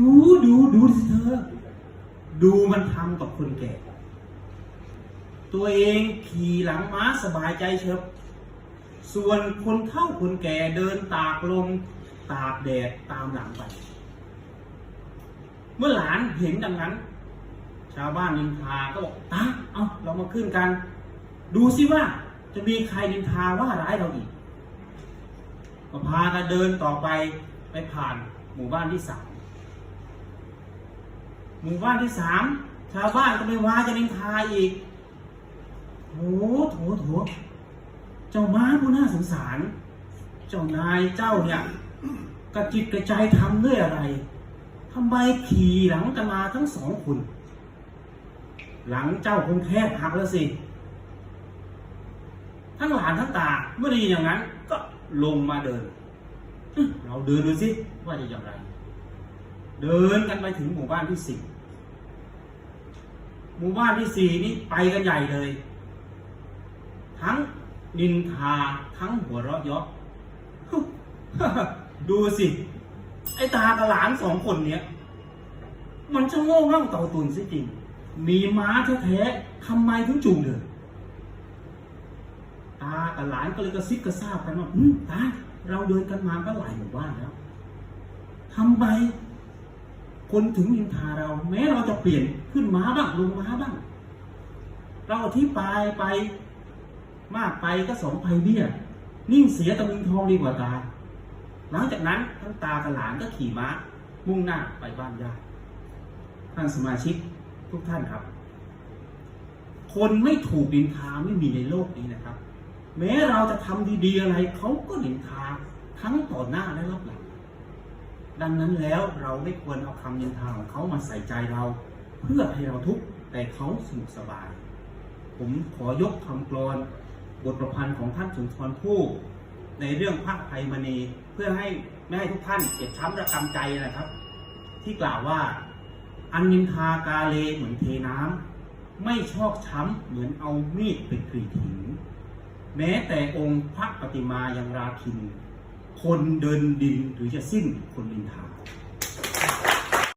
ดูดูดูสิเธอ ดูมันทำกับคนแก่ ตัวเองขี่หลังม้าสบายใจเชียวส่วนคนเฒ่าคนแก่เดินตากลมตากแดดตามหลังไป เมื่อหลานเห็นดังนั้น ชาวบ้านนินทาก็บอกตาเอาเรามาขึ้นกัน ดูสิว่าจะมีใครนินทาว่าร้ายเราอีกก็พากันเดินต่อไปไปผ่านหมู่บ้านที่สาม หมู่บ้านที่สามชาวบ้านก็ไม่ว่าจะนินทาอีกโถโถโถเจ้าม้าผู้น่าสงสาร เจ้านายเจ้าเนี่ยกระจิตกระใจทำด้วยอะไรทำไมขี่หลังกันมาทั้งสองคนหลังเจ้าคงแทบหักแล้วสิทั้งหลานทั้งตาเมื่อได้ยินอย่างนั้น ก็ลงมาเดิน เราเดินดูสิว่าจะอย่างไร เดินกันไปถึงหมู่บ้านที่สี่หมู่บ้านที่สี่นี่ไปกันใหญ่เลย ทั้งนินทาทั้งหัวเราะยาะดูสิ ไอ้ตากับหลานสองคนเนี้ย มันจะโง่เง่าเต่าตุนสิจริง มีม้าแท้ๆทำไมถึงจูงเดินตากับหลานก็เลยกระซิบกระซาบกันว่าอืมตาเราเดินกันมาก็หลายหมู่บ้านแล้วทำไม คนถึงนินทาเรา แม้เราจะเปลี่ยนขึ้นม้าบ้างลงม้าบ้าง เราอธิบายไปมากไปก็สองภัยเบี้ยนิ่งเสียตะลึงทองดีกว่าตาหลังจากนั้นทั้งตากับหลานก็ขี่ม้า มุ่งหน้าไปบ้านญาติท่านสมาชิกทุกท่านครับ คนไม่ถูกดินทาไม่มีในโลกนี้นะครับ แม้เราจะทำดีๆอะไรเขาก็ดินทาทั้งต่อหน้าและรับหลัง ดังนั้นแล้วเราไม่ควรเอาคำนินทาของเขามาใส่ใจเรา เพื่อให้เราทุกข์แต่เขาสนุกสบาย ผมขอยกคำกลอน บทประพันธ์ของท่านสุนทรภู่ในเรื่องพระภัยมณีเพื่อให้ไม่ให้ทุกท่านเจ็บช้ำระกำใจนะครับ ที่กล่าวว่าอันนินทากาเลเหมือนเทน้ำไม่ชอกช้ำเหมือนเอามีดไปกรีดหินแม้แต่องค์พระปฏิมายังราคิน คนเดินดินหรือจะสิ้นคนดินทา